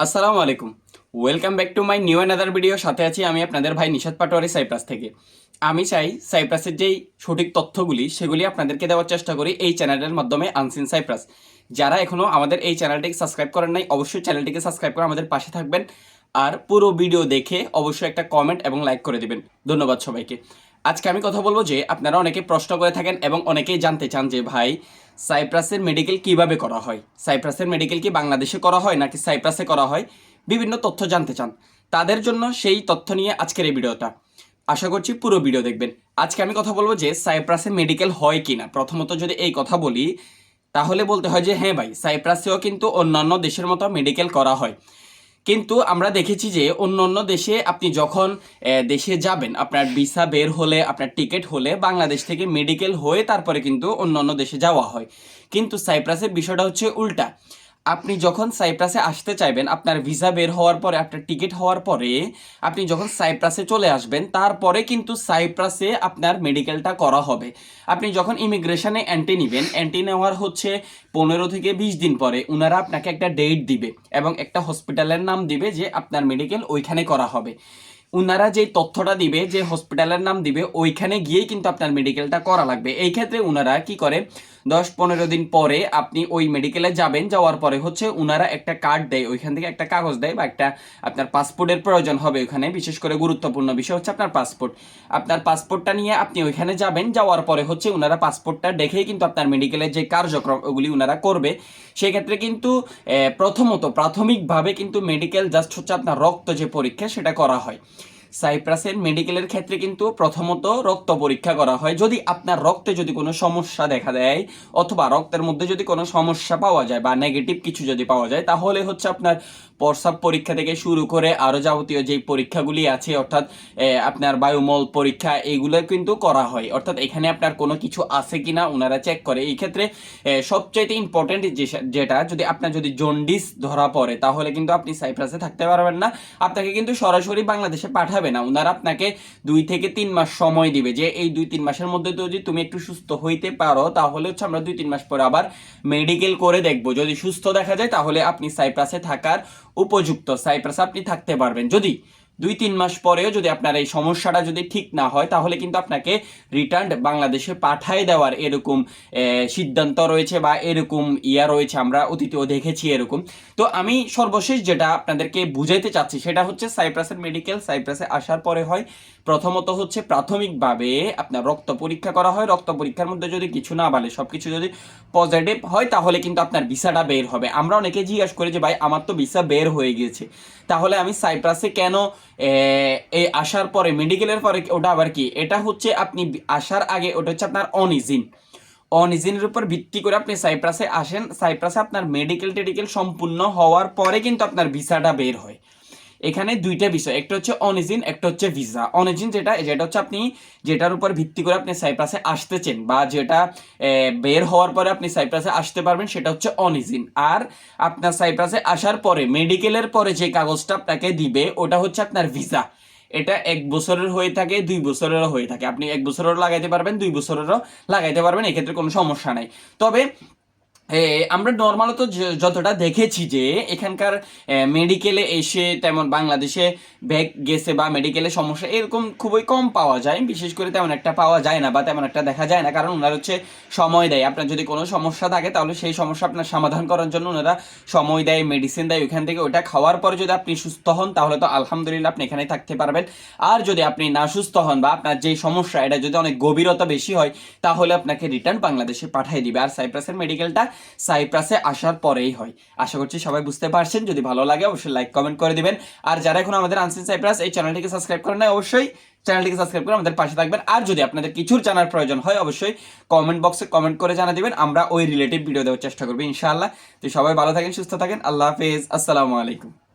আসসালামু আলাইকুম। Welcome back to my new another video সাথে আছি আমি আপনাদের ভাই নিশাদ পাটোয়ারি সাইপ্রাস থেকে। আমি চাই সাইপ্রাসের যেই সঠিক তথ্যগুলি, সেগুলি আপনাদেরকে দেওয়ার চেষ্টা করি এই চ্যানেলের মাধ্যমে আনসিন সাইপ্রাস যারা এখনও আমাদের এই চ্যানেলটিকে সাবস্ক্রাইব করেন নাই, অবশ্যই চ্যানেলটিকে সাবস্ক্রাইব করে আমাদের পাশে থাকবেন। আর পুরো ভিডিও দেখে অবশ্যই একটা কমেন্ট এবং লাইক করে দেবেন। ধন্যবাদ সবাইকে। আজকে আমি কথা বলব যে, আপনারা অনেকে প্রশ্ন করে থাকেন এবং অনেকেই জানতে চান যে, ভাই সাইপ্রাসের মেডিকেল কীভাবে করা হয়? সাইপ্রাসের মেডিকেল কি বাংলাদেশে করা হয় নাকি সাইপ্রাসে করা হয়? বিভিন্ন তথ্য জানতে চান। তাদের জন্য সেই তথ্য নিয়ে আজকের এই ভিডিওটা। আশা করছি পুরো ভিডিও দেখবেন। আজকে আমি কথা বলব যে সাইপ্রাসে মেডিকেল হয় কি না প্রথমত যদি এই কথা বলি, তাহলে বলতে হয় যে হ্যাঁ ভাই, সাইপ্রাসেও কিন্তু অন্যান্য দেশের মতো মেডিকেল করা হয়। কিন্তু আমরা দেখেছি যে অন্য অন্য দেশে আপনি যখন দেশে যাবেন, আপনার ভিসা বের হলে, আপনার টিকিট হলে, বাংলাদেশ থেকে মেডিকেল হয়ে তারপরে কিন্তু অন্য অন্য দেশে যাওয়া হয়। কিন্তু সাইপ্রাসের বিষয়টা হচ্ছে উল্টা। আপনি যখন সাইপ্রাসে আসতে চাইবেন, আপনার ভিসা বের হওয়ার পরে, আপনার টিকিট হওয়ার পরে, আপনি যখন সাইপ্রাসে চলে আসবেন, তারপরে কিন্তু সাইপ্রাসে আপনার মেডিকেলটা করা হবে। আপনি যখন ইমিগ্রেশনে অ্যান্টি নেবেন অ্যান্টি নেওয়ার হচ্ছে পনেরো থেকে বিশ দিন পরে। ওনারা আপনাকে একটা ডেট দিবে এবং একটা হসপিটালের নাম দিবে যে আপনার মেডিকেল ওইখানে করা হবে। ওনারা যে তথ্যটা দিবে, যে হসপিটালের নাম দিবে, ওইখানে গিয়েই কিন্তু আপনার মেডিকেলটা করা লাগবে। এই ক্ষেত্রে ওনারা কি করে দশ পনেরো দিন পরে আপনি ওই মেডিকেলে যাবেন, যাওয়ার পরে হচ্ছে ওনারা একটা কার্ড দেয়, ওইখান থেকে একটা কাগজ দেয় বা একটা আপনার পাসপোর্টের প্রয়োজন হবে ওখানে বিশেষ করে গুরুত্বপূর্ণ বিষয় হচ্ছে আপনার পাসপোর্ট আপনার পাসপোর্টটা নিয়ে আপনি ওইখানে যাবেন, যাওয়ার পরে হচ্ছে ওনারা পাসপোর্টটা দেখেই কিন্তু আপনার মেডিকেলের যে কার্যক্রম, ওগুলি ওনারা করবে। সেক্ষেত্রে কিন্তু প্রথমত প্রাথমিকভাবে কিন্তু মেডিকেল জাস্ট হচ্ছে আপনার রক্ত যে পরীক্ষা সেটা করা হয়। সাইপ্রাসের মেডিকেলের ক্ষেত্রে কিন্তু প্রথমত রক্ত পরীক্ষা করা হয়। যদি আপনার রক্তে যদি কোনো সমস্যা দেখা দেয়, অথবা রক্তের মধ্যে যদি কোনো সমস্যা পাওয়া যায় বা নেগেটিভ কিছু যদি পাওয়া যায়, তাহলে হচ্ছে আপনার প্রস্রাব পরীক্ষা থেকে শুরু করে আরও যাবতীয় যেই পরীক্ষাগুলি আছে, অর্থাৎ আপনার বায়ুমল পরীক্ষা এইগুলো কিন্তু করা হয়। অর্থাৎ এখানে আপনার কোনো কিছু আছে কি না ওনারা চেক করে। এই ক্ষেত্রে সবচাইতে ইম্পর্টেন্ট যেটা, যদি আপনার যদি জন্ডিস ধরা পড়ে, তাহলে কিন্তু আপনি সাইপ্রাসে থাকতে পারবেন না। আপনাকে কিন্তু সরাসরি বাংলাদেশে পাঠাবে না। ওনারা আপনাকে দুই থেকে তিন মাস সময় দিবে যে এই দুই তিন মাসের মধ্যে যদি তুমি একটু সুস্থ হইতে পারো, তাহলে হচ্ছে আমরা দুই তিন মাস পরে আবার মেডিকেল করে দেখব। যদি সুস্থ দেখা যায়, তাহলে আপনি সাইপ্রাসে থাকার উপযুক্ত। সাইপ্রাসে আপনি থাকতে পারবেন। যদি দুই তিন মাস পরেও যদি আপনার এই সমস্যাটা যদি ঠিক না হয়, তাহলে কিন্তু আপনাকে রিটার্ন বাংলাদেশে পাঠায় দেওয়ার এরকম সিদ্ধান্ত রয়েছে বা এরকম ইয়া রয়েছে, আমরা অতীতেও দেখেছি এরকম। তো আমি সর্বশেষ যেটা আপনাদেরকে বুঝাইতে চাচ্ছি, সেটা হচ্ছে সাইপ্রাসের মেডিকেল সাইপ্রাসে আসার পরে হয়। প্রথমত হচ্ছে প্রাথমিকভাবে আপনার রক্ত পরীক্ষা করা হয়। রক্ত পরীক্ষার মধ্যে যদি কিছু না বলে সব কিছু যদি পজিটিভ হয়, তাহলে কিন্তু আপনার ভিসাটা বের হবে। আমরা অনেকে জিজ্ঞাসা করি যে, ভাই, আমার তো ভিসা বের হয়ে গিয়েছে। তাহলে আমি সাইপ্রাসে কেন এই আসার পরে মেডিকেলের পরে ওটা আবার কি? এটা হচ্ছে আপনি আসার আগে, ওটা হচ্ছে আপনার অনইজিন অনইজিনের উপর ভিত্তি করে আপনি সাইপ্রাসে আসেন। সাইপ্রাসে আপনার মেডিকেল টেডিকেল সম্পূর্ণ হওয়ার পরে কিন্তু আপনার ভিসাটা বের হয়। এখানে দুইটা বিষয়, একটা হচ্ছে অনিজিন একটা হচ্ছে ভিসা অনিজিন যেটা যেটা হচ্ছে আপনি, যেটার উপর ভিত্তি করে আপনি সাইপ্রাসে আসতেছেন বা যেটা বের হওয়ার পরে আপনি সাইপ্রাসে আসতে পারবেন, সেটা হচ্ছে অনিজিন আর আপনার সাইপ্রাসে আসার পরে মেডিকেলের পরে যে কাগজটা আপনাকে দিবে, ওটা হচ্ছে আপনার ভিসা এটা এক বছরের হয়ে থাকে, দুই বছরেরও হয়ে থাকে। আপনি এক বছরেরও লাগাইতে পারবেন, দুই বছরেরও লাগাইতে পারবেন, এক্ষেত্রে কোনো সমস্যা নাই। তবে আমরা নর্মালত য- যতটা দেখেছি যে, এখানকার মেডিকেলে এসে তেমন বাংলাদেশে ব্যাগ গেছে বা মেডিকেলে সমস্যা এরকম খুবই কম পাওয়া যায়। বিশেষ করে তেমন একটা পাওয়া যায় না বা তেমন একটা দেখা যায় না। কারণ ওনারা হচ্ছে সময় দেয়। আপনার যদি কোনো সমস্যা থাকে, তাহলে সেই সমস্যা আপনার সমাধান করার জন্য ওনারা সময় দেয় মেডিসিন দেয়। ওইখান থেকে ওটা খাওয়ার পরে যদি আপনি সুস্থ হন, তাহলে তো আলহামদুলিল্লাহ আপনি এখানে থাকতে পারবেন। আর যদি আপনি না সুস্থ হন বা আপনার যেই সমস্যা, এটা যদি অনেক গভীরতা বেশি হয়, তাহলে আপনাকে রিটার্ন বাংলাদেশে পাঠিয়ে দিবে। আর সাইপ্রাসের মেডিকেলটা সাইপ্রাসে আসার পরেই হয়। আশা করছি সবাই বুঝতে পারছেন। যদি ভালো লাগে, অবশ্যই লাইক কমেন্ট করে দিবেন। আর যারা এখন আমাদের আনসিন সাইপ্রাস এই চ্যানেলটিকে সাবস্ক্রাইব করেন না অবশ্যই চ্যানেলটিকে সাবস্ক্রাইব করে আমাদের পাশে থাকবেন। আর যদি আপনাদের কিছুর জানার প্রয়োজন হয়, অবশ্যই কমেন্ট বক্সে কমেন্ট করে জানা দেবেন। আমরা ওই রিলেটিভ ভিডিও দেওয়ার চেষ্টা করব, ইনশাআল্লাহ। তো সবাই ভালো থাকেন, সুস্থ থাকেন। আল্লাহ হাফেজ। আসসালামু আলাইকুম।